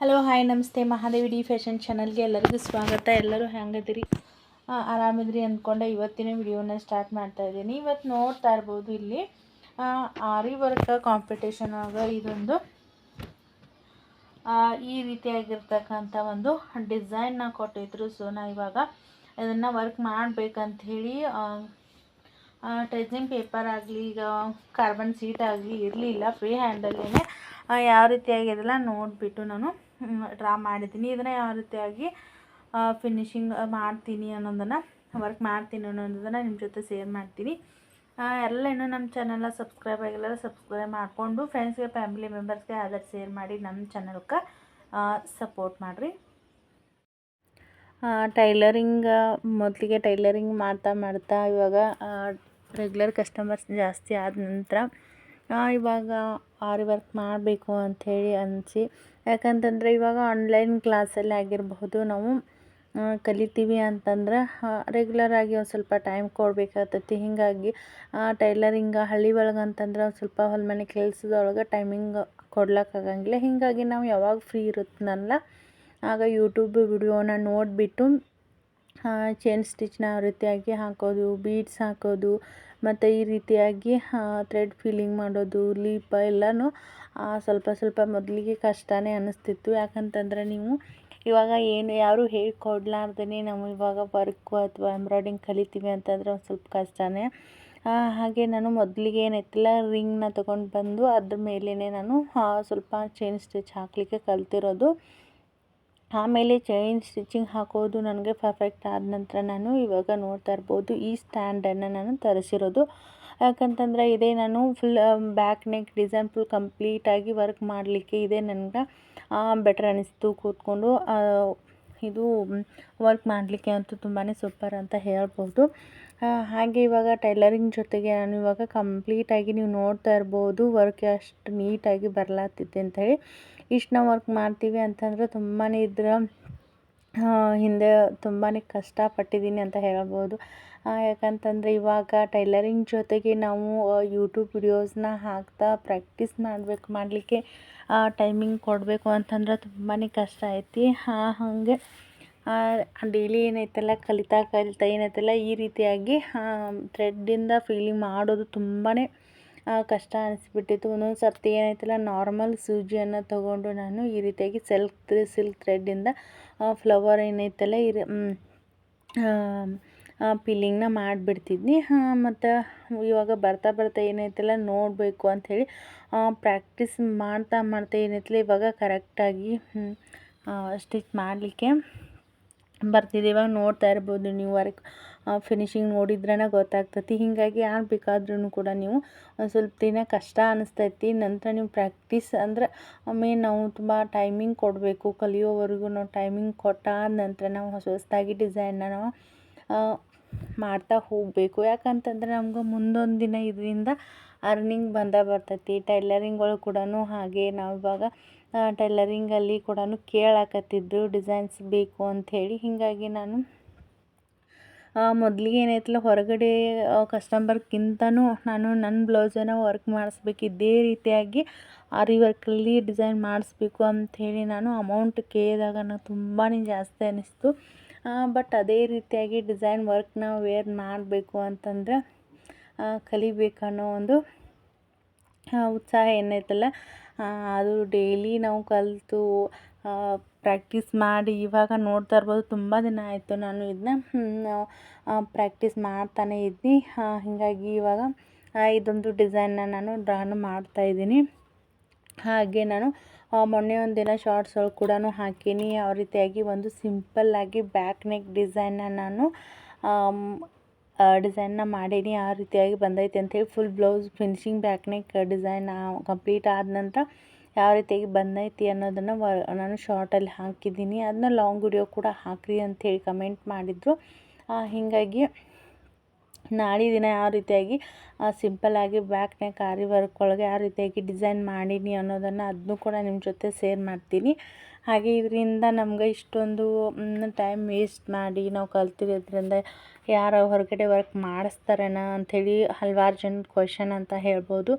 Hello hi ನಮಸ್ತೆ Mahadevi D fashion ಚಾನಲ್ಗೆ ಎಲ್ಲರಿಗೂ ಸ್ವಾಗತ. ಎಲ್ಲರೂ ಹೆಂಗದಿರಿ? ಆರಾಮಿದ್ರಿ ಅಂದ್ಕೊಂಡೆ ಇವತ್ತಿನ ವಿಡಿಯೋನ ಸ್ಟಾರ್ಟ್ ಮಾಡ್ತಾ ಇದ್ದೀನಿ. ಇವತ್ತು ನೋಡ್ತಾ ಇರ್ಬೋದು ಇಲ್ಲಿ ಆರಿ ವರ್ಕ್ ಕಾಂಪಿಟೇಷನ್ ಆಗ ಇದೊಂದು ಈ ರೀತಿಯಾಗಿರ್ತಕ್ಕಂಥ ಒಂದು ಡಿಸೈನ್ನ ಕೊಟ್ಟಿದ್ರು. ಸೊ ನಾ ಇವಾಗ ಇದನ್ನು ವರ್ಕ್ ಮಾಡಬೇಕಂತ ಹೇಳಿ ಟೆಜಿಂಗ್ ಪೇಪರ್ ಆಗಲಿ, ಈಗ ಕಾರ್ಬನ್ ಸೀಟ್ ಆಗಲಿ, ಇರಲಿಲ್ಲ. ಫ್ರೀ ಹ್ಯಾಂಡಲ್ಲೇ ಯಾವ ರೀತಿಯಾಗಿ ಇದೆಲ್ಲ ನೋಡಿಬಿಟ್ಟು ನಾನು ಡ್ರಾ ಮಾಡಿದ್ದೀನಿ. ಇದನ್ನು ಯಾವ ರೀತಿಯಾಗಿ ಫಿನಿಶಿಂಗ್ ಮಾಡ್ತೀನಿ ಅನ್ನೋದನ್ನು ವರ್ಕ್ ಮಾಡ್ತೀನಿ ಅನ್ನೋದನ್ನು ನಿಮ್ಮ ಜೊತೆ ಶೇರ್ ಮಾಡ್ತೀನಿ. ಎಲ್ಲ ಇನ್ನೂ ನಮ್ಮ ಚಾನಲ್ನ ಸಬ್ಸ್ಕ್ರೈಬ್ ಆಗಿಲ್ಲ ಸಬ್ಸ್ಕ್ರೈಬ್ ಮಾಡಿಕೊಂಡು ಫ್ರೆಂಡ್ಸ್ಗೆ ಫ್ಯಾಮಿಲಿ ಮೆಂಬರ್ಸ್ಗೆ ಅದರ ಶೇರ್ ಮಾಡಿ ನಮ್ಮ ಚಾನಲ್ಗೆ ಸಪೋರ್ಟ್ ಮಾಡಿರಿ. ಟೈಲರಿಂಗ್ ಮೊದಲಿಗೆ ಟೈಲರಿಂಗ್ ಮಾಡ್ತಾ ಮಾಡ್ತಾ ಇವಾಗ ರೆಗ್ಯುಲರ್ ಕಸ್ಟಮರ್ಸ್ ಜಾಸ್ತಿ ಆದ ನಂತರ ಇವಾಗ ಆರಿ ವರ್ಕ್ ಮಾಡಬೇಕು ಅಂಥೇಳಿ ಅನಿಸಿ. ಯಾಕಂತಂದರೆ ಇವಾಗ ಆನ್ಲೈನ್ ಕ್ಲಾಸಲ್ಲಿ ಆಗಿರಬಹುದು ನಾವು ಕಲಿತೀವಿ ಅಂತಂದ್ರೆ ರೆಗ್ಯುಲರ್ ಆಗಿ ಒಂದು ಸ್ವಲ್ಪ ಟೈಮ್ ಕೊಡಬೇಕಾಗ್ತೈತಿ. ಹೀಗಾಗಿ ಟೈಲರಿಂಗ್ ಹಳ್ಳಿ ಒಳಗೆ ಅಂತಂದ್ರೆ ಒಂದು ಸ್ವಲ್ಪ ಹೊಲ ಮನೆ ಕೆಲಸದೊಳಗೆ ಟೈಮಿಂಗ್ ಕೊಡ್ಲಿಕ್ಕಾಗಂಗಿಲ್ಲ ಹೀಗಾಗಿ ನಾವು ಯಾವಾಗ ಫ್ರೀ ಇರುತ್ತನಲ್ಲ ಆಗ ಯೂಟ್ಯೂಬ್ ವಿಡಿಯೋನ ನೋಡಿಬಿಟ್ಟು ಚೈನ್ ಸ್ಟಿಚ್ನ ರೀತಿಯಾಗಿ ಹಾಕೋದು ಬೀಡ್ಸ್ ಹಾಕೋದು, ಮತ್ತು ಈ ರೀತಿಯಾಗಿ ಥ್ರೆಡ್ ಫೀಲಿಂಗ್ ಮಾಡೋದು ಲೀಪ ಎಲ್ಲನೂ ಸ್ವಲ್ಪ ಸ್ವಲ್ಪ ಮೊದಲಿಗೆ ಕಷ್ಟನೇ ಅನ್ನಿಸ್ತಿತ್ತು. ಯಾಕಂತಂದರೆ ನೀವು ಇವಾಗ ಏನು, ಯಾರು ಹೇಳ್ಕೊಡ್ಲಾರ್ದೇ ನಾವು ಇವಾಗ ವರ್ಕು ಅಥವಾ ಎಂಬ್ರಾಯ್ಡಿಂಗ್ ಕಲಿತೀವಿ ಅಂತಂದರೆ ಒಂದು ಸ್ವಲ್ಪ ಕಷ್ಟನೇ. ಹಾಗೆ ನಾನು ಮೊದಲಿಗೆ ಏನೈತಿಲ್ಲ ರಿಂಗ್ನ ತೊಗೊಂಡು ಬಂದು ಅದ್ರ ಮೇಲೇ ನಾನು ಸ್ವಲ್ಪ ಚೈನ್ ಸ್ಟಿಚ್ ಹಾಕಲಿಕ್ಕೆ ಕಲ್ತಿರೋದು. ಆಮೇಲೆ ಚೈನ್ ಸ್ಟಿಚಿಂಗ್ ಹಾಕೋದು ನನಗೆ ಪರ್ಫೆಕ್ಟ್ ಆದ ನಂತರ ನಾನು ಇವಾಗ ನೋಡ್ತಾ ಇರ್ಬೋದು ಈ ಸ್ಟ್ಯಾಂಡನ್ನು ನಾನು ತರಿಸಿರೋದು. ಯಾಕಂತಂದರೆ ಇದೇ ನಾನು full back neck design full ಕಂಪ್ಲೀಟಾಗಿ ವರ್ಕ್ ಮಾಡಲಿಕ್ಕೆ ಇದೇ ನನಗೆ ಬೆಟರ್ ಅನಿಸ್ತು ಕೂತ್ಕೊಂಡು. ಇದು ವರ್ಕ್ ಮಾಡಲಿಕ್ಕೆ ಅಂತೂ ತುಂಬಾ ಸೂಪರ್ ಅಂತ ಹೇಳ್ಬೋದು. ಹಾಗೆ ಇವಾಗ ಟೈಲರಿಂಗ್ ಜೊತೆಗೆ ನಾನು ಇವಾಗ ಕಂಪ್ಲೀಟಾಗಿ ನೀವು ನೋಡ್ತಾ ಇರ್ಬೋದು ವರ್ಕ್ ಅಷ್ಟು ನೀಟಾಗಿ ಬರ್ಲಾತಿದೆ ಅಂಥೇಳಿ ಇಷ್ಟು ನಾವು ವರ್ಕ್ ಮಾಡ್ತೀವಿ ಅಂತಂದರೆ ತುಂಬಾ ಇದ್ರ ಹಿಂದೆ ತುಂಬಾ ಕಷ್ಟಪಟ್ಟಿದ್ದೀನಿ ಅಂತ ಹೇಳ್ಬೋದು. ಯಾಕಂತಂದರೆ ಇವಾಗ ಟೈಲರಿಂಗ್ ಜೊತೆಗೆ ನಾವು ಯೂಟ್ಯೂಬ್ ವಿಡಿಯೋಸ್ನ ಹಾಕ್ತಾ ಪ್ರಾಕ್ಟೀಸ್ ಮಾಡಬೇಕು, ಮಾಡಲಿಕ್ಕೆ ಟೈಮಿಂಗ್ ಕೊಡಬೇಕು ಅಂತಂದ್ರೆ ತುಂಬಾ ಕಷ್ಟ ಐತಿ. ಹಾಗೆ ಡೈಲಿ ಏನೈತಲ್ಲ, ಕಲಿತಾ ಕಲಿತಾ ಏನೈತಲ್ಲ ಈ ರೀತಿಯಾಗಿ ಥ್ರೆಡ್ಡಿಂದ ಫೀಲಿಂಗ್ ಮಾಡೋದು ತುಂಬಾ ಕಷ್ಟ ಅನಿಸ್ಬಿಟ್ಟಿತ್ತು. ಒಂದೊಂದು ಸರ್ತಿ ಏನಾಯ್ತಲ್ಲ ನಾರ್ಮಲ್ ಸೂಜಿಯನ್ನು ತಗೊಂಡು ನಾನು ಈ ರೀತಿಯಾಗಿ ಸೆಲ್ಕ್ ಸಿಲ್ಕ್ ಥ್ರೆಡ್ಡಿಂದ ಫ್ಲವರ್ ಏನೈತಲ್ಲ ಇರ ಪಿಲ್ಲಿಂಗ್ನ ಮಾಡಿಬಿಡ್ತಿದ್ನಿ. ಮತ್ತು ಇವಾಗ ಬರ್ತಾ ಬರ್ತಾ ಏನೈತಲ್ಲ ನೋಡಬೇಕು ಅಂಥೇಳಿ ಪ್ರಾಕ್ಟೀಸ್ ಮಾಡ್ತಾ ಮಾಡ್ತಾ ಏನೈತಲ್ಲ ಇವಾಗ ಕರೆಕ್ಟಾಗಿ ಸ್ಟಿಚ್ ಮಾಡಲಿಕ್ಕೆ ಬರ್ತಿದೆ. ಇವಾಗ ನೋಡ್ತಾ ಇರ್ಬೋದು ನೀವು ವರ್ಕ್ ಫಿನಿಶಿಂಗ್ ನೋಡಿದ್ರೇ ಗೊತ್ತಾಗ್ತತಿ. ಹೀಗಾಗಿ ಯಾರು ಬೇಕಾದ್ರೂ ಕೂಡ ನೀವು ಒಂದು ಸ್ವಲ್ಪ ದಿನ ಕಷ್ಟ ಅನಿಸ್ತೈತಿ. ನಂತರ ನೀವು ಪ್ರಾಕ್ಟೀಸ್ ಅಂದ್ರೆ ಮೇನ್ ನಾವು ತುಂಬ ಟೈಮಿಂಗ್ ಕೊಡಬೇಕು. ಕಲಿಯೋವರೆಗೂ ನಾವು ಟೈಮಿಂಗ್ ಕೊಟ್ಟಾದ ನಂತರ ನಾವು ಹೊಸ ಹೊಸದಾಗಿ ಡಿಸೈನ್ನ ನಾವು ಮಾಡ್ತಾ ಹೋಗಬೇಕು. ಯಾಕಂತಂದರೆ ನಮ್ಗೆ ಮುಂದೊಂದು ದಿನ ಇದರಿಂದ ಅರ್ನಿಂಗ್ ಬಂದೇ ಬರ್ತೈತಿ. ಟೈಲರಿಂಗ್ ಒಳಗೆ ಕೂಡ ಹಾಗೆ ನಾವು ಇವಾಗ ಟೈಲರಿಂಗಲ್ಲಿ ಕೂಡ ಕೇಳಾಕತ್ತಿದ್ದು ಡಿಸೈನ್ಸ್ ಬೇಕು ಅಂಥೇಳಿ ಹೀಗಾಗಿ ನಾನು ಮೊದಲಿಗೆ ಏನಾಯ್ತಲ್ಲ ಹೊರಗಡೆ ಕಸ್ಟಮರ್ಗಿಂತನೂ ನಾನು ನನ್ನ ಬ್ಲೌಸನ್ನು ವರ್ಕ್ ಮಾಡಿಸ್ಬೇಕು ಇದೇ ರೀತಿಯಾಗಿ ಆರಿ ವರ್ಕಲ್ಲಿ ಡಿಸೈನ್ ಮಾಡಿಸ್ಬೇಕು ಅಂಥೇಳಿ ನಾನು ಅಮೌಂಟ್ ಕೇಳಿದಾಗ ನಾನು ತುಂಬಾ ಜಾಸ್ತಿ ಅನ್ನಿಸ್ತು ಬಟ್ ಅದೇ ರೀತಿಯಾಗಿ ಡಿಸೈನ್ ವರ್ಕ್ನ ವೇರ್ ಮಾಡಬೇಕು ಅಂತಂದರೆ ಕಲಿಬೇಕನ್ನೋ ಒಂದು ಉತ್ಸಾಹ ಏನೈತಲ್ಲ ಅದು ಡೈಲಿ ನಾವು ಕಲಿತು ಪ್ರ್ಯಾಕ್ಟೀಸ್ ಮಾಡಿ ಇವಾಗ ನೋಡ್ತಾ ಇರ್ಬೋದು, ತುಂಬ ದಿನ ಆಯಿತು ನಾನು ಇದನ್ನ ಪ್ರ್ಯಾಕ್ಟೀಸ್ ಮಾಡ್ತಾನೇ ಇದ್ನಿ ಹೀಗಾಗಿ ಇವಾಗ ಇದೊಂದು ಡಿಸೈನ್ನ ನಾನು ಡ್ರಾನು ಮಾಡ್ತಾಯಿದ್ದೀನಿ ಹಾಗೆ ನಾನು ಮೊನ್ನೆ ಒಂದು ದಿನ ಶಾರ್ಟ್ಸ್ ಒಳಗೆ ಕೂಡ ಹಾಕೀನಿ. ಯಾವ ರೀತಿಯಾಗಿ ಒಂದು ಸಿಂಪಲ್ಲಾಗಿ ಬ್ಯಾಕ್ ನೆಕ್ ಡಿಸೈನ್ನ ನಾನು ಡಿಸೈನ್ನ ಮಾಡೀನಿ, ಆ ರೀತಿಯಾಗಿ ಬಂದೈತೆ ಅಂಥೇಳಿ full blouse finishing back neck design complete ಆದ ನಂತರ ಯಾವ ರೀತಿಯಾಗಿ ಬಂದೈತಿ ಅನ್ನೋದನ್ನು ವ, ನಾನು ಶಾರ್ಟಲ್ಲಿ ಹಾಕಿದ್ದೀನಿ. ಅದನ್ನ ಲಾಂಗ್ ವಿಡಿಯೋ ಕೂಡ ಹಾಕ್ರಿ ಅಂಥೇಳಿ ಕಮೆಂಟ್ ಮಾಡಿದರು. ಹೀಗಾಗಿ ನಾಳೆ ದಿನ ಯಾವ ರೀತಿಯಾಗಿ ಸಿಂಪಲ್ಲಾಗಿ ಬ್ಯಾಕ್ ನೆಕ್ ಆರಿ ವರ್ಕ್ ಒಳಗೆ ಯಾವ ರೀತಿಯಾಗಿ ಡಿಸೈನ್ ಮಾಡೀನಿ ಅನ್ನೋದನ್ನು ಅದನ್ನು ಕೂಡ ನಿಮ್ಮ ಜೊತೆ ಶೇರ್ ಮಾಡ್ತೀನಿ. ಹಾಗೆ ಇದರಿಂದ ನಮ್ಗೆ ಇಷ್ಟೊಂದು ಟೈಮ್ ವೇಸ್ಟ್ ಮಾಡಿ ನಾವು ಕಲ್ತಿರೋದ್ರಿಂದ ಯಾರು ಹೊರಗಡೆ ವರ್ಕ್ ಮಾಡಿಸ್ತಾರೇನ ಅಂಥೇಳಿ ಹಲ್ವಾರು ಜನ ಕ್ವಶನ್ ಅಂತ ಹೇಳ್ಬೋದು.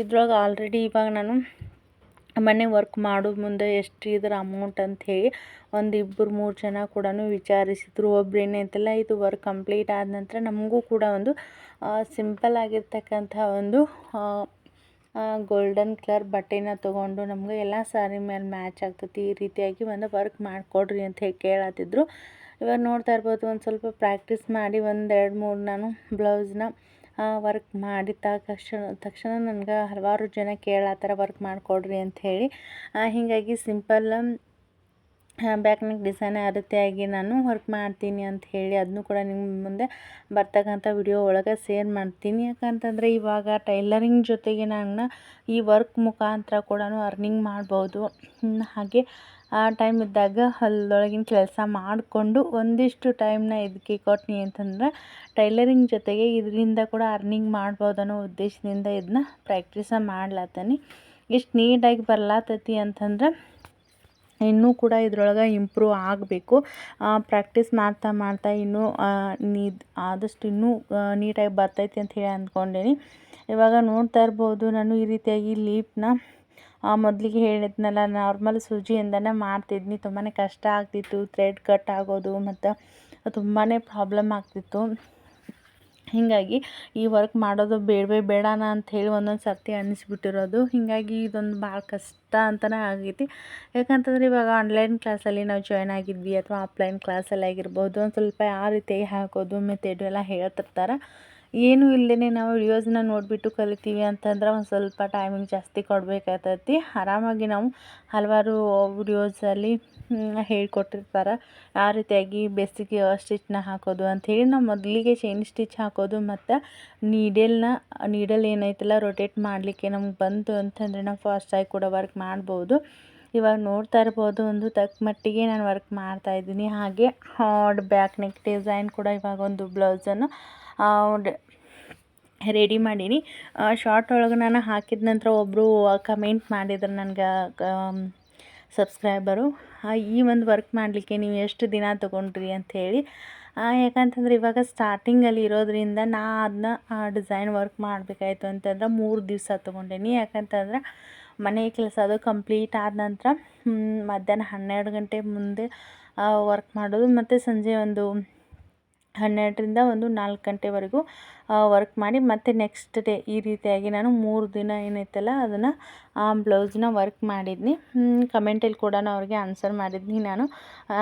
ಇದ್ರೊಳಗೆ ಆಲ್ರೆಡಿ ಇವಾಗ ನಾನು ಮನೆ ವರ್ಕ್ ಮಾಡೋ ಮುಂದೆ ಎಷ್ಟು ಇದ್ರ ಅಮೌಂಟ್ ಅಂತ ಹೇಳಿ ಒಂದು ಇಬ್ಬರು ಮೂರು ಜನ ಕೂಡ ವಿಚಾರಿಸಿದ್ರು. ಒಬ್ರು ಏನೈತಲ್ಲ, ಇದು ವರ್ಕ್ ಕಂಪ್ಲೀಟ್ ಆದ ನಂತರ ನಮಗೂ ಕೂಡ ಒಂದು ಸಿಂಪಲ್ ಆಗಿರ್ತಕ್ಕಂಥ ಒಂದು ಗೋಲ್ಡನ್ ಕಲರ್ ಬಟ್ಟೆನ ತೊಗೊಂಡು ನಮಗೆ ಎಲ್ಲ ಸಾರಿ ಮೇಲೆ ಮ್ಯಾಚ್ ಆಗ್ತೈತಿ. ಈ ರೀತಿಯಾಗಿ ಒಂದು ವರ್ಕ್ ಮಾಡಿಕೊಡ್ರಿ ಅಂತ ಹೇಳಿ ಕೇಳತ್ತಿದ್ರು ಇವಾಗ ನೋಡ್ತಾ ಇರ್ಬೋದು ಒಂದು ಸ್ವಲ್ಪ ಪ್ರಾಕ್ಟೀಸ್ ಮಾಡಿ ಒಂದು ಎರಡು ಮೂರು ನಾನು ಬ್ಲೌಸ್ನ ವರ್ಕ್ ಮಾಡಿದ ತಕ್ಷಣ ತಕ್ಷಣ ನನಗೆ ಹಲವಾರು ಜನ ಕೇಳತ್ತಾರ ವರ್ಕ್ ಮಾಡಿಕೊಡ್ರಿ ಅಂಥೇಳಿ ಹೀಗಾಗಿ ಸಿಂಪಲ್ ಬ್ಯಾಕ್ ನೆಕ್ ಡಿಸೈನ್ ಯಾವ ರೀತಿಯಾಗಿ ನಾನು ವರ್ಕ್ ಮಾಡ್ತೀನಿ ಅಂತ ಹೇಳಿ ಅದನ್ನು ಕೂಡ ನಿಮ್ಮ ಮುಂದೆ ಬರ್ತಕ್ಕಂಥ ವಿಡಿಯೋ ಒಳಗೆ ಸೇರ್ ಮಾಡ್ತೀನಿ. ಯಾಕಂತಂದರೆ ಇವಾಗ ಟೈಲರಿಂಗ್ ಜೊತೆಗೆ ನಾನು ಈ ವರ್ಕ್ ಮುಖಾಂತರ ಕೂಡ ಅರ್ನಿಂಗ್ ಮಾಡ್ಬೋದು. ಹಾಗೆ ಆ ಟೈಮ್ ಇದ್ದಾಗ ಹೊಲದೊಳಗಿನ ಕೆಲಸ ಮಾಡಿಕೊಂಡು ಒಂದಿಷ್ಟು ಟೈಮ್ನ ಇದಕ್ಕೆ ಕೊಟ್ನಿ ಅಂತಂದ್ರೆ ಟೈಲರಿಂಗ್ ಜೊತೆಗೆ ಇದರಿಂದ ಕೂಡ ಅರ್ನಿಂಗ್ ಮಾಡ್ಬೋದು ಅನ್ನೋ ಉದ್ದೇಶದಿಂದ ಇದನ್ನ ಪ್ರ್ಯಾಕ್ಟೀಸ ಮಾಡ್ಲತ್ತೀನಿ. ಇಷ್ಟು ನೀಟಾಗಿ ಬರ್ಲಾತೈತಿ ಅಂತಂದ್ರೆ ಇನ್ನೂ ಕೂಡ ಇದರೊಳಗೆ ಇಂಪ್ರೂವ್ ಆಗಬೇಕು. ಪ್ರಾಕ್ಟೀಸ್ ಮಾಡ್ತಾ ಮಾಡ್ತಾ ಇನ್ನೂ ನೀ ಆದಷ್ಟು ಇನ್ನೂ ನೀಟಾಗಿ ಬರ್ತೈತಿ ಅಂತ ಹೇಳಿ ಅಂದ್ಕೊಂಡೇನಿ. ಇವಾಗ ನೋಡ್ತಾ ಇರ್ಬೋದು ನಾನು ಈ ರೀತಿಯಾಗಿ ಲೀಪ್ನ ಮೊದಲಿಗೆ ಹೇಳಿದ್ನಲ್ಲ ನಾರ್ಮಲ್ ಸೂಜಿಯಿಂದನೇ ಮಾಡ್ತಿದ್ನಿ. ತುಂಬಾ ಕಷ್ಟ ಆಗ್ತಿತ್ತು ಥ್ರೆಡ್ ಕಟ್ ಆಗೋದು, ಮತ್ತು ತುಂಬಾ ಪ್ರಾಬ್ಲಮ್ ಆಗ್ತಿತ್ತು. ಹೀಗಾಗಿ ಈ ವರ್ಕ್ ಮಾಡೋದು ಬೇಡವೇ ಅಂತ ಅಂಥೇಳಿ ಒಂದೊಂದು ಸರ್ತಿ ಅನ್ನಿಸ್ಬಿಟ್ಟಿರೋದು. ಹೀಗಾಗಿ ಇದೊಂದು ಭಾಳ ಕಷ್ಟ ಅಂತಲೇ ಆಗೈತಿ. ಯಾಕಂತಂದ್ರೆ ಇವಾಗ ಆನ್ಲೈನ್ ಕ್ಲಾಸಲ್ಲಿ ನಾವು ಜಾಯ್ನ್ ಆಗಿದ್ವಿ ಅಥವಾ ಆಫ್ಲೈನ್ ಕ್ಲಾಸಲ್ಲಿ ಆಗಿರ್ಬೋದು, ಒಂದು ಸ್ವಲ್ಪ ಯಾವ ರೀತಿ ಹಾಕೋದು ಮೆಥೆಡು ಎಲ್ಲ ಹೇಳ್ತಿರ್ತಾರೆ. ಏನೂ ಇಲ್ಲದೇ ನಾವು ವಿಡಿಯೋಸ್ನ ನೋಡಿಬಿಟ್ಟು ಕಲಿತೀವಿ ಅಂತಂದ್ರೆ ಒಂದು ಸ್ವಲ್ಪ ಟೈಮಿಂಗ್ ಜಾಸ್ತಿ ಕೊಡಬೇಕಾಗ್ತೈತಿ. ಆರಾಮಾಗಿ ನಾವು ಹಲವಾರು ವಿಡಿಯೋಸಲ್ಲಿ ಹೇಳ್ಕೊಟ್ಟಿರ್ತಾರೆ. ಆ ರೀತಿಯಾಗಿ ಬೇಸಿಗೆ ಸ್ಟಿಚ್ನ ಹಾಕೋದು ಅಂಥೇಳಿ ನಾವು ಮೊದಲಿಗೆ ಚೈನ್ ಸ್ಟಿಚ್ ಹಾಕೋದು ಮತ್ತು ನೀಡಲ್ನ, ನೀಡಲ್ ಏನೈತಲ್ಲ ರೊಟೇಟ್ ಮಾಡಲಿಕ್ಕೆ ನಮ್ಗೆ ಬಂತು ಅಂತಂದರೆ ನಾವು ಫಾಸ್ಟಾಗಿ ಕೂಡ ವರ್ಕ್ ಮಾಡ್ಬೋದು. ಇವಾಗ ನೋಡ್ತಾ ಇರ್ಬೋದು ಒಂದು ತಕ್ಕ ಮಟ್ಟಿಗೆ ನಾನು ವರ್ಕ್ ಮಾಡ್ತಾ ಇದ್ದೀನಿ. ಹಾಗೆ ಬ್ಯಾಕ್ ನೆಕ್ ಡಿಸೈನ್ ಕೂಡ ಇವಾಗ ಒಂದು ಬ್ಲೌಸನ್ನು ರೆಡಿ ಮಾಡೀನಿ. ಶಾರ್ಟ್ ಒಳಗೆ ನಾನು ಹಾಕಿದ ನಂತರ ಒಬ್ಬರು ಕಮೆಂಟ್ ಮಾಡಿದ್ರು ನನಗೆ ಸಬ್ಸ್ಕ್ರೈಬರು ಈ ಒಂದು ವರ್ಕ್ ಮಾಡಲಿಕ್ಕೆ ನೀವು ಎಷ್ಟು ದಿನ ತೊಗೊಂಡ್ರಿ ಅಂಥೇಳಿ ಯಾಕಂತಂದ್ರೆ ಇವಾಗ ಸ್ಟಾರ್ಟಿಂಗಲ್ಲಿ ಇರೋದ್ರಿಂದ ನಾ ಅದನ್ನ ಡಿಸೈನ್ ವರ್ಕ್ ಮಾಡಬೇಕಾಯ್ತು ಅಂತಂದ್ರೆ ಮೂರು ದಿವಸ ತೊಗೊಂಡೇನಿ. ಯಾಕಂತಂದ್ರೆ ಮನೆ ಕೆಲಸ ಅದು ಕಂಪ್ಲೀಟ್ ಆದ ನಂತರ ಮಧ್ಯಾಹ್ನ ಹನ್ನೆರಡು ಗಂಟೆ ಮುಂದೆ ವರ್ಕ್ ಮಾಡೋದು. ಮತ್ತು ಸಂಜೆ ಒಂದು ಹನ್ನೆರಡರಿಂದ ಒಂದು ನಾಲ್ಕು ಗಂಟೆವರೆಗೂ ವರ್ಕ್ ಮಾಡಿ ಮತ್ತೆ ನೆಕ್ಸ್ಟ್ ಡೇ ಈ ರೀತಿಯಾಗಿ ನಾನು ಮೂರು ದಿನ ಏನೈತಲ್ಲ, ಅದನ್ನು, ಆ ಬ್ಲೌಸ್ನ ವರ್ಕ್ ಮಾಡಿದ್ನಿ. ಕಮೆಂಟಲ್ಲಿ ಕೂಡ ಅವ್ರಿಗೆ ಆನ್ಸರ್ ಮಾಡಿದ್ನಿ ನಾನು.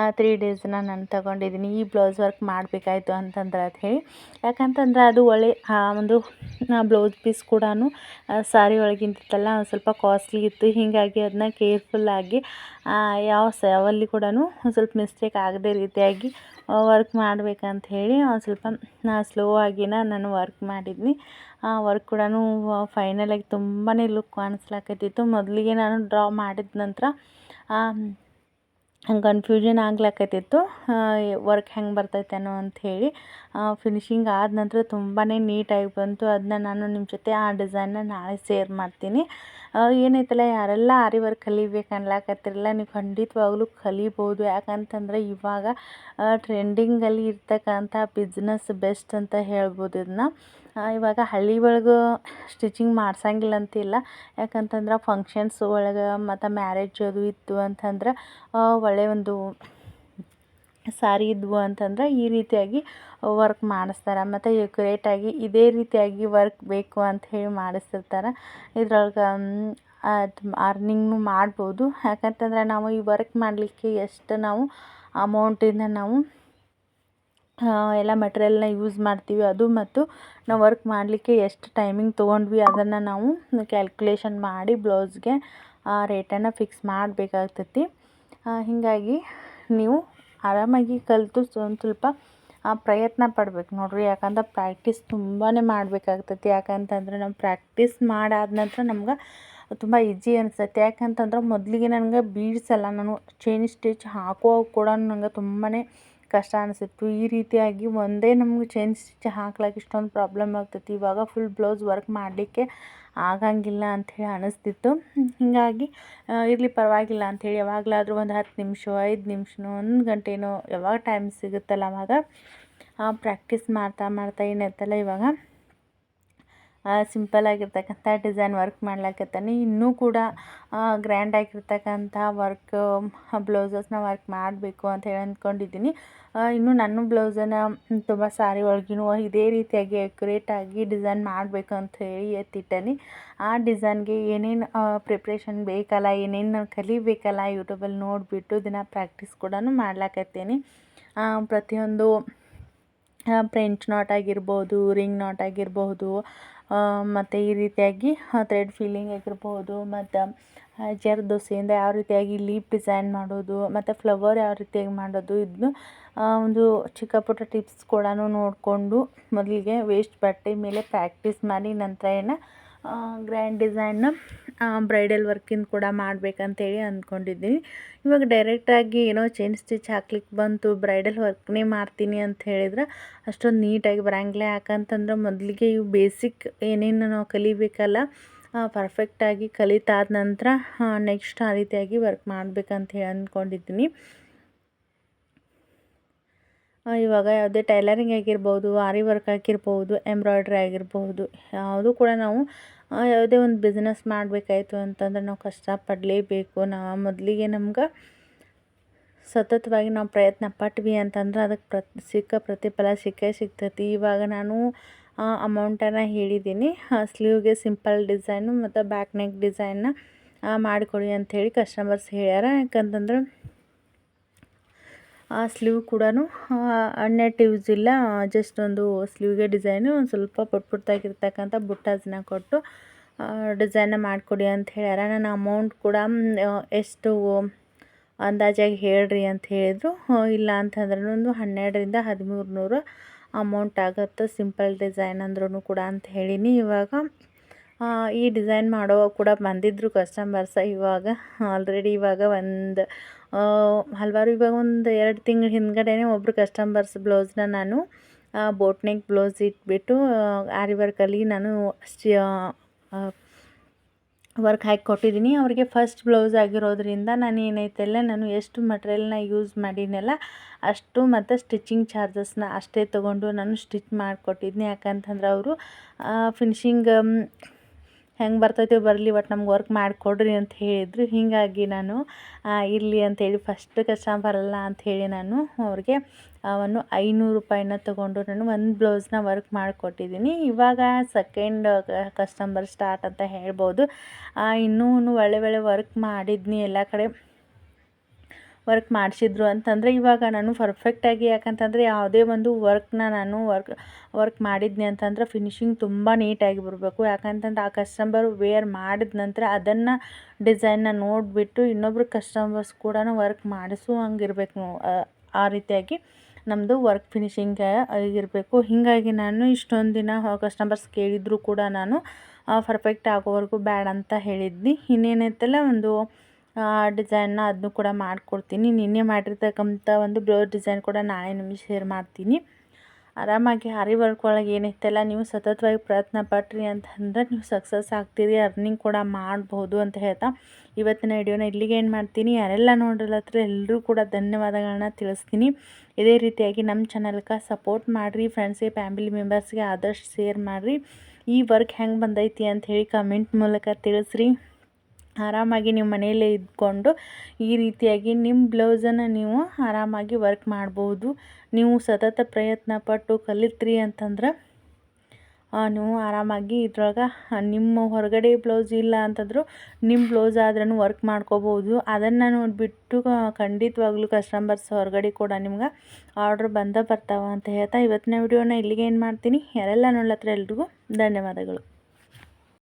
ತ್ರೀ ಡೇಸನ್ನ ನಾನು ತಗೊಂಡಿದ್ದೀನಿ, ಈ ಬ್ಲೌಸ್ ವರ್ಕ್ ಮಾಡಬೇಕಾಯ್ತು ಅಂತಂದ್ರೆ ಅದು ಹೇಳಿ. ಯಾಕಂತಂದ್ರೆ ಅದು ಒಳ್ಳೆ, ಆ, ಒಂದು ಬ್ಲೌಸ್ ಪೀಸ್ ಕೂಡ ಸಾರಿ ಒಳಗಿಂತಿತ್ತಲ್ಲ ಸ್ವಲ್ಪ ಕಾಸ್ಟ್ಲಿ ಇತ್ತು. ಹೀಗಾಗಿ ಅದನ್ನ ಕೇರ್ಫುಲ್ಲಾಗಿ ಯಾವ ಸ್ಯಾವಲ್ಲಿ ಕೂಡ ಒಂದು ಸ್ವಲ್ಪ ಮಿಸ್ಟೇಕ್ ಆಗದೆ ರೀತಿಯಾಗಿ ವರ್ಕ್ ಮಾಡ್ಬೇಕಂತ ಹೇಳಿ ಸ್ವಲ್ಪ ಸ್ಲೋ ಆಗಿನ ನಾನು ವರ್ಕ್ ಮಾಡಿದ್ನಿ. ಆ ವರ್ಕ್ ಕೂಡ ಫೈನಲಾಗಿ ತುಂಬಾ ಲುಕ್ ಕಾಣಿಸ್ಲಾಕತ್ತಿತ್ತು. ಮೊದಲಿಗೆ ನಾನು ಡ್ರಾ ಮಾಡಿದ ನಂತರ ಕನ್ಫ್ಯೂಷನ್ ಆಗ್ಲಾಕತ್ತಿತ್ತು. ವರ್ಕ್ ಹೆಂಗೆ ಬರ್ತೈತೇನೋ ಅಂಥೇಳಿ ಫಿನಿಶಿಂಗ್ ಆದ ನಂತರ ತುಂಬಾ ನೀಟಾಗಿ ಬಂತು. ಅದನ್ನ ನಾನು ನಿಮ್ಮ ಜೊತೆ ಆ ಡಿಸೈನ್ನ ನಾಳೆ ಸೇರ್ ಮಾಡ್ತೀನಿ. ಏನೈತಲ್ಲ, ಯಾರೆಲ್ಲ ಆರಿ ವರ್ಕ್ ಕಲಿಬೇಕು ಅನ್ಲಾಕತ್ತಿರಲ್ಲ, ನೀವು ಖಂಡಿತವಾಗ್ಲೂ ಕಲಿಬೋದು. ಯಾಕಂತಂದರೆ ಇವಾಗ ಟ್ರೆಂಡಿಂಗಲ್ಲಿ ಇರ್ತಕ್ಕಂಥ ಬಿಸ್ನೆಸ್ ಬೆಸ್ಟ್ ಅಂತ ಹೇಳ್ಬೋದು ಇದನ್ನ ಇವಾಗ ಹಳ್ಳಿ ಒಳಗೆ ಸ್ಟಿಚಿಂಗ್ ಮಾಡ್ಸಂಗಿಲ್ಲ ಅಂತಿಲ್ಲ ಯಾಕಂತಂದ್ರೆ ಫಂಕ್ಷನ್ಸ್ ಒಳಗೆ ಮತ್ತು ಮ್ಯಾರೇಜ್ ಅದು ಇತ್ತು ಅಂತಂದ್ರೆ ಒಳ್ಳೆಯ ಒಂದು ಸಾರಿ ಇದ್ವು ಅಂತಂದ್ರೆ ಈ ರೀತಿಯಾಗಿ ವರ್ಕ್ ಮಾಡಿಸ್ತಾರೆ. ಮತ್ತು ಎಕ್ಯುರೇಟಾಗಿ ಇದೇ ರೀತಿಯಾಗಿ ವರ್ಕ್ ಬೇಕು ಅಂತ ಹೇಳಿ ಮಾಡಿಸ್ತಿರ್ತಾರೆ. ಇದ್ರೊಳಗೆ ಅದು ಅರ್ನಿಂಗ್ನು ಮಾಡ್ಬೋದು. ಯಾಕಂತಂದ್ರೆ ನಾವು ಈ ವರ್ಕ್ ಮಾಡಲಿಕ್ಕೆ ಎಷ್ಟು ನಾವು ಅಮೌಂಟಿಂದ ನಾವು ಎಲ್ಲ ಮೆಟೀರಿಯಲ್ನ ಯೂಸ್ ಮಾಡ್ತೀವಿ ಅದು ಮತ್ತು ನಾವು ವರ್ಕ್ ಮಾಡಲಿಕ್ಕೆ ಎಷ್ಟು ಟೈಮಿಂಗ್ ತೊಗೊಂಡ್ವಿ ಅದನ್ನು ನಾವು ಕ್ಯಾಲ್ಕುಲೇಷನ್ ಮಾಡಿ ಬ್ಲೌಸ್ಗೆ ಆ ರೇಟನ್ನು ಫಿಕ್ಸ್ ಮಾಡಬೇಕಾಗ್ತೈತಿ. ಹೀಗಾಗಿ ನೀವು ಆರಾಮಾಗಿ ಕಲಿತು ಒಂದು ಸ್ವಲ್ಪ ಪ್ರಯತ್ನ ಪಡ್ಬೇಕು ನೋಡಿರಿ. ಯಾಕಂದ್ರೆ ಪ್ರಾಕ್ಟೀಸ್ ತುಂಬಾ ಮಾಡಬೇಕಾಗ್ತೈತಿ. ಯಾಕಂತಂದ್ರೆ ನಾವು ಪ್ರಾಕ್ಟೀಸ್ ಮಾಡಾದ ನಂತರ ನಮ್ಗೆ ತುಂಬ ಈಜಿ ಅನಿಸುತ್ತೆ. ಯಾಕಂತಂದ್ರೆ ಮೊದಲಿಗೆ ನನಗೆ ಬೀಡ್ಸ್ ಎಲ್ಲ ನಾನು ಚೈನ್ ಸ್ಟಿಚ್ ಹಾಕುವಾಗ ಕೂಡ ನನಗೆ ತುಂಬಾ ಕಷ್ಟ ಅನಿಸಿತ್ತು. ಈ ರೀತಿಯಾಗಿ ಒಂದೇ ನಮಗೆ ಚೈನ್ ಸ್ಟಿಚ್ ಹಾಕ್ಲಿಕ್ಕೆ ಇಷ್ಟೊಂದು ಪ್ರಾಬ್ಲಮ್ ಆಗ್ತೈತಿ. ಇವಾಗ ಫುಲ್ ಬ್ಲೌಸ್ ವರ್ಕ್ ಮಾಡಲಿಕ್ಕೆ ಆಗಂಗಿಲ್ಲ ಅಂಥೇಳಿ ಅನಿಸ್ತಿತ್ತು. ಹೀಗಾಗಿ ಇರಲಿ ಪರವಾಗಿಲ್ಲ ಅಂಥೇಳಿ ಯಾವಾಗಲಾದರೂ ಒಂದು ಹತ್ತು ನಿಮಿಷ, ಐದು ನಿಮಿಷನೋ ಒಂದು ಗಂಟೆನೋ ಯಾವಾಗ ಟೈಮ್ ಸಿಗುತ್ತಲ್ಲ ಅವಾಗ ಪ್ರಾಕ್ಟೀಸ್ ಮಾಡ್ತಾ ಮಾಡ್ತಾ ಏನೈತಲ್ಲ ಇವಾಗ. ಸಿಂಪಲ್ ಆಗಿರ್ತಕ್ಕಂಥ ಡಿಸೈನ್ ವರ್ಕ್ ಮಾಡ್ಲಾಕತ್ತಾನೆ. ಇನ್ನೂ ಕೂಡ ಗ್ರ್ಯಾಂಡ್ ಆಗಿರ್ತಕ್ಕಂಥ ವರ್ಕ್ ಬ್ಲೌಸಸ್ನ ವರ್ಕ್ ಮಾಡಬೇಕು ಅಂತ ಹೇಳಿ ಅಂದ್ಕೊಂಡಿದ್ದೀನಿ ಇನ್ನು ನನ್ನ ಬ್ಲೌಸನ್ನು ತುಂಬ ಸಾರಿ ಒಳಗಿನೂ ಇದೇ ರೀತಿಯಾಗಿ ಆಗಿ ಡಿಸೈನ್ ಮಾಡಬೇಕು ಅಂತ ಹೇಳಿ ಎತ್ತಿಟ್ಟನಿ. ಆ ಡಿಸೈನ್ಗೆ ಏನೇನು ಪ್ರಿಪ್ರೇಷನ್ ಬೇಕಲ್ಲ, ಏನೇನು ಕಲಿಬೇಕಲ್ಲ ಯೂಟ್ಯೂಬಲ್ಲಿ ನೋಡಿಬಿಟ್ಟು ದಿನ ಪ್ರಾಕ್ಟೀಸ್ ಕೂಡ ಮಾಡ್ಲಾಕತ್ತೀನಿ. ಪ್ರತಿಯೊಂದು ಫ್ರೆಂಚ್ ನಾಟ್ ಆಗಿರ್ಬೋದು ರಿಂಗ್ ನಾಟ್ ಆಗಿರ್ಬೋದು ಮತ್ತು ಈ ರೀತಿಯಾಗಿ ಥ್ರೆಡ್ ಫೀಲಿಂಗ್ ಆಗಿರ್ಬೋದು, ಮತ್ತು ಜರ್ ದೋಸೆಯಿಂದ ಯಾವ ರೀತಿಯಾಗಿ ಲೀಪ್ ಡಿಸೈನ್ ಮಾಡೋದು, ಮತ್ತು ಫ್ಲವರ್ ಯಾವ ರೀತಿಯಾಗಿ ಮಾಡೋದು ಇದನ್ನು ಒಂದು ಚಿಕ್ಕ ಪುಟ್ಟ ಟಿಪ್ಸ್ ಕೂಡ ನೋಡಿಕೊಂಡು ಮೊದಲಿಗೆ ವೇಸ್ಟ್ ಬಟ್ಟೆ ಮೇಲೆ ಪ್ರ್ಯಾಕ್ಟೀಸ್ ಮಾಡಿ ನಂತರ ಏನು ಗ್ರ್ಯಾಂಡ್ ಡಿಸೈನ್ ಬ್ರೈಡಲ್ ವರ್ಕಿಂದ ಕೂಡ ಮಾಡಬೇಕಂತೇಳಿ ಅಂದ್ಕೊಂಡಿದ್ದೀನಿ. ಇವಾಗ ಡೈರೆಕ್ಟಾಗಿ ಏನೋ ಚೈನ್ ಸ್ಟಿಚ್ ಹಾಕ್ಲಿಕ್ಕೆ ಬಂತು ಬ್ರೈಡಲ್ ವರ್ಕ್ನೇ ಮಾಡ್ತೀನಿ ಅಂತ ಹೇಳಿದ್ರೆ ಅಷ್ಟೊಂದು ನೀಟಾಗಿ ಬರಂಗಿಲ್ಲ ಯಾಕಂತಂದ್ರೆ ಮೊದಲಿಗೆ ಇವು ಬೇಸಿಕ್ ಏನೇನು ನಾವು ಕಲಿಬೇಕಲ್ಲ ಪರ್ಫೆಕ್ಟಾಗಿ ಕಲಿತಾದ ನಂತರ ನೆಕ್ಸ್ಟ್ ಆ ರೀತಿಯಾಗಿ ವರ್ಕ್ ಮಾಡ್ಬೇಕಂತ ಹೇಳಿ ಅಂದ್ಕೊಂಡಿದ್ದೀನಿ. ಇವಾಗ ಯಾವುದೇ ಟೈಲರಿಂಗ್ ಆಗಿರ್ಬೋದು ಆರಿ ವರ್ಕ್ ಆಗಿರ್ಬೋದು, ಎಂಬ್ರಾಯ್ಡ್ರಿ ಆಗಿರ್ಬೋದು, ಯಾವುದೂ ಕೂಡ ನಾವು ಯಾವುದೇ ಒಂದು ಬಿಸ್ನೆಸ್ ಮಾಡಬೇಕಾಯ್ತು ಅಂತಂದ್ರೆ ನಾವು ಕಷ್ಟಪಡಲೇಬೇಕು. ನಾವು ಮೊದಲಿಗೆ ನಮ್ಗೆ ಸತತವಾಗಿ ನಾವು ಪ್ರಯತ್ನ ಪಟ್ವಿ ಅಂತಂದ್ರೆ ಅದಕ್ಕೆ ಪ್ರತ್ ಸಿಕ್ಕ ಪ್ರತಿಫಲ ಸಿಕ್ಕೇ ಸಿಗ್ತೈತಿ. ಇವಾಗ ನಾನು ಅಮೌಂಟನ್ನು ಹೇಳಿದ್ದೀನಿ. ಸ್ಲೀವ್ಗೆ ಸಿಂಪಲ್ ಡಿಸೈನು ಮತ್ತು ಬ್ಯಾಕ್ ನೆಕ್ ಡಿಸೈನ್ನ ಮಾಡಿಕೊಡಿ ಅಂಥೇಳಿ ಕಸ್ಟಮರ್ಸ್ ಹೇಳ್ಯಾರ. ಯಾಕಂತಂದ್ರೆ ಆ ಸ್ಲೀವ್ ಕೂಡ ನೆಟ್ ಯೂಸ್ ಇಲ್ಲ ಜಸ್ಟ್ ಒಂದು ಸ್ಲೀವ್ಗೆ ಡಿಸೈನು ಒಂದು ಸ್ವಲ್ಪ ಪುಟ್ಟ ಪುಟ್ಟದಾಗಿರ್ತಕ್ಕಂಥ ಬುಟ್ಟಾಸನ್ನ ಕೊಟ್ಟು ಡಿಸೈನ ಮಾಡಿಕೊಡಿ ಅಂತ ಹೇಳ್ಯಾರ. ನನ್ನ ಅಮೌಂಟ್ ಕೂಡ ಎಷ್ಟು ಅಂದಾಜಾಗಿ ಹೇಳ್ರಿ ಅಂತ ಹೇಳಿದರು. ಇಲ್ಲ ಅಂತಂದ್ರೆ ಒಂದು ಹನ್ನೆರಡರಿಂದ ಹದಿಮೂರು ನೂರು ಅಮೌಂಟ್ ಆಗುತ್ತೆ ಸಿಂಪಲ್ ಡಿಸೈನ್ ಅಂದ್ರೂ ಕೂಡ ಅಂತ ಹೇಳೀನಿ. ಇವಾಗ ಈ ಡಿಸೈನ್ ಮಾಡೋ ಕೂಡ ಬಂದಿದ್ದರು ಕಸ್ಟಮರ್ಸ ಇವಾಗ. ಆಲ್ರೆಡಿ ಇವಾಗ ಒಂದು ಹಲವಾರು, ಇವಾಗ ಒಂದು ಎರಡು ತಿಂಗಳ ಹಿಂದ್ಗಡೆನೇ ಒಬ್ಬರು ಕಸ್ಟಮರ್ಸ್ ಬ್ಲೌಸ್ನ ನಾನು ಬೋಟ್ನೆಕ್ ಬ್ಲೌಸ್ ಇಟ್ಬಿಟ್ಟು ಆರಿ ವರ್ಕಲ್ಲಿ ನಾನು ವರ್ಕ್ ಹಾಕಿ ಕೊಟ್ಟಿದ್ದೀನಿ. ಅವರಿಗೆ ಫಸ್ಟ್ ಬ್ಲೌಸ್ ಆಗಿರೋದ್ರಿಂದ ನಾನು ಏನೈತೆಲ್ಲ ನಾನು ಎಷ್ಟು ಮಟ್ರಿಯಲ್ನ ಯೂಸ್ ಮಾಡಿನಲ್ಲ ಅಷ್ಟು ಮತ್ತು ಸ್ಟಿಚಿಂಗ್ ಚಾರ್ಜಸ್ನ ಅಷ್ಟೇ ತೊಗೊಂಡು ನಾನು ಸ್ಟಿಚ್ ಮಾಡಿಕೊಟ್ಟಿದ್ದೀನಿ ಯಾಕಂತಂದ್ರೆ ಅವರು ಫಿನಿಶಿಂಗ್ ಹೆಂಗೆ ಬರ್ತೈತೋ ಬರಲಿ ಒಟ್ಟು ನಮ್ಗೆ ವರ್ಕ್ ಮಾಡಿಕೊಡ್ರಿ ಅಂತ ಹೇಳಿದರು. ಹೀಗಾಗಿ ನಾನು ಇರಲಿ ಅಂಥೇಳಿ ಫಸ್ಟ್ ಕಸ್ಟಮರ್ ಅಲ್ಲ ಅಂಥೇಳಿ ನಾನು ಅವ್ರಿಗೆ ಒಂದು ಐನೂರು ರೂಪಾಯಿನ ತೊಗೊಂಡು ನಾನು ಒಂದು ಬ್ಲೌಸ್ನ ವರ್ಕ್ ಮಾಡಿಕೊಟ್ಟಿದ್ದೀನಿ. ಇವಾಗ ಸೆಕೆಂಡ್ ಕಸ್ಟಮರ್ ಸ್ಟಾರ್ಟ್ ಅಂತ ಹೇಳ್ಬೋದು. ಇನ್ನೂ ಒಳ್ಳೆ ಒಳ್ಳೆ ವರ್ಕ್ ಮಾಡಿದ್ನಿ ಎಲ್ಲ ಕಡೆ. ವರ್ಕ್ ಮಾಡಿಸಿದ್ರು ಅಂತಂದರೆ ಇವಾಗ ನಾನು ಪರ್ಫೆಕ್ಟಾಗಿ ಯಾಕಂತಂದರೆ ಯಾವುದೇ ಒಂದು ವರ್ಕ್ನ ನಾನು ವರ್ಕ್ ವರ್ಕ್ ಮಾಡಿದ್ನಿ ಅಂತಂದ್ರೆ ಫಿನಿಶಿಂಗ್ ತುಂಬ ನೀಟಾಗಿ ಬರಬೇಕು. ಯಾಕಂತಂದ್ರೆ ಆ ಕಸ್ಟಮರ್ ವೇರ್ ಮಾಡಿದ ನಂತರ ಅದನ್ನು ಡಿಸೈನ್ನ ನೋಡಿಬಿಟ್ಟು ಇನ್ನೊಬ್ರು ಕಸ್ಟಮರ್ಸ್ ಕೂಡ ವರ್ಕ್ ಮಾಡಿಸುವಂಗಿರ್ಬೇಕು ಆ ರೀತಿಯಾಗಿ ನಮ್ಮದು ವರ್ಕ್ ಫಿನಿಶಿಂಗ್ ಆಗಿರಬೇಕು. ಹೀಗಾಗಿ ನಾನು ಇಷ್ಟೊಂದು ದಿನ ಕಸ್ಟಮರ್ಸ್ ಕೇಳಿದರೂ ಕೂಡ ನಾನು ಪರ್ಫೆಕ್ಟ್ ಆಗೋವರೆಗೂ ಬೇಡ ಅಂತ ಹೇಳಿದ್ನಿ. ಇನ್ನೇನೈತಲ್ಲ ಒಂದು ಡಿಸೈನ್ನ ಅದನ್ನು ಕೂಡ ಮಾಡಿಕೊಡ್ತೀನಿ. ನಿನ್ನೆ ಮಾಡಿರ್ತಕ್ಕಂಥ ಒಂದು ಬ್ಲೌಸ್ ಡಿಸೈನ್ ಕೂಡ ನಾಳೆ ನಿಮಗೆ ಶೇರ್ ಮಾಡ್ತೀನಿ. ಆರಾಮಾಗಿ ಹರಿ ವರ್ಕ್ ಒಳಗೆ ಏನೈತೆಲ್ಲ ನೀವು ಸತತವಾಗಿ ಪ್ರಯತ್ನ ಪಟ್ರಿ ಅಂತಂದ್ರೆ ನೀವು ಸಕ್ಸಸ್ ಆಗ್ತೀರಿ ಅರ್ನಿಂಗ್ ಕೂಡ ಮಾಡ್ಬೋದು ಅಂತ ಹೇಳ್ತಾ ಇವತ್ತಿನ ವಿಡಿಯೋನ ಇಲ್ಲಿಗೆ ಏನು ಮಾಡ್ತೀನಿ. ಯಾರೆಲ್ಲ ನೋಡಿರಲತ್ರ ಎಲ್ಲರೂ ಕೂಡ ಧನ್ಯವಾದಗಳನ್ನ ತಿಳಿಸ್ತೀನಿ. ಇದೇ ರೀತಿಯಾಗಿ ನಮ್ಮ ಚಾನಲ್ಗೆ ಸಪೋರ್ಟ್ ಮಾಡಿರಿ ಫ್ರೆಂಡ್ಸಿಗೆ ಫ್ಯಾಮಿಲಿ ಮೆಂಬರ್ಸ್ಗೆ ಆದಷ್ಟು ಶೇರ್ ಮಾಡಿರಿ. ಈ ವರ್ಕ್ ಹೆಂಗೆ ಬಂದೈತಿ ಅಂತ ಹೇಳಿ ಕಮೆಂಟ್ ಮೂಲಕ ತಿಳಿಸ್ರಿ. ಆರಾಮಾಗಿ ನೀವು ಮನೆಯಲ್ಲೇ ಇದ್ಕೊಂಡು ಈ ರೀತಿಯಾಗಿ ನಿಮ್ಮ ಬ್ಲೌಸನ್ನು ನೀವು ಆರಾಮಾಗಿ ವರ್ಕ್ ಮಾಡ್ಬೋದು. ನೀವು ಸತತ ಪ್ರಯತ್ನ ಪಟ್ಟು ಕಲಿತ್ರಿ ಅಂತಂದ್ರೆ ನೀವು ಆರಾಮಾಗಿ ಇದ್ರೊಳಗೆ ನಿಮ್ಮ ಹೊರಗಡೆ ಬ್ಲೌಸ್ ಇಲ್ಲ ಅಂತಂದರೂ ನಿಮ್ಮ ಬ್ಲೌಸ್ ಆದ್ರೂ ವರ್ಕ್ ಮಾಡ್ಕೋಬೋದು. ಅದನ್ನು ನೋಡಿಬಿಟ್ಟು ಖಂಡಿತವಾಗ್ಲೂ ಕಸ್ಟಮರ್ಸ್ ಹೊರಗಡೆ ಕೂಡ ನಿಮ್ಗೆ ಆರ್ಡ್ರ್ ಬಂದ ಬರ್ತಾವ ಅಂತ ಹೇಳ್ತಾ ಇವತ್ತಿನ ವಿಡಿಯೋನ ಇಲ್ಲಿಗೆ ಏನು ಮಾಡ್ತೀನಿ. ಯಾರೆಲ್ಲ ನೋಡ್ಲತ್ರ ಎಲ್ರಿಗೂ ಧನ್ಯವಾದಗಳು.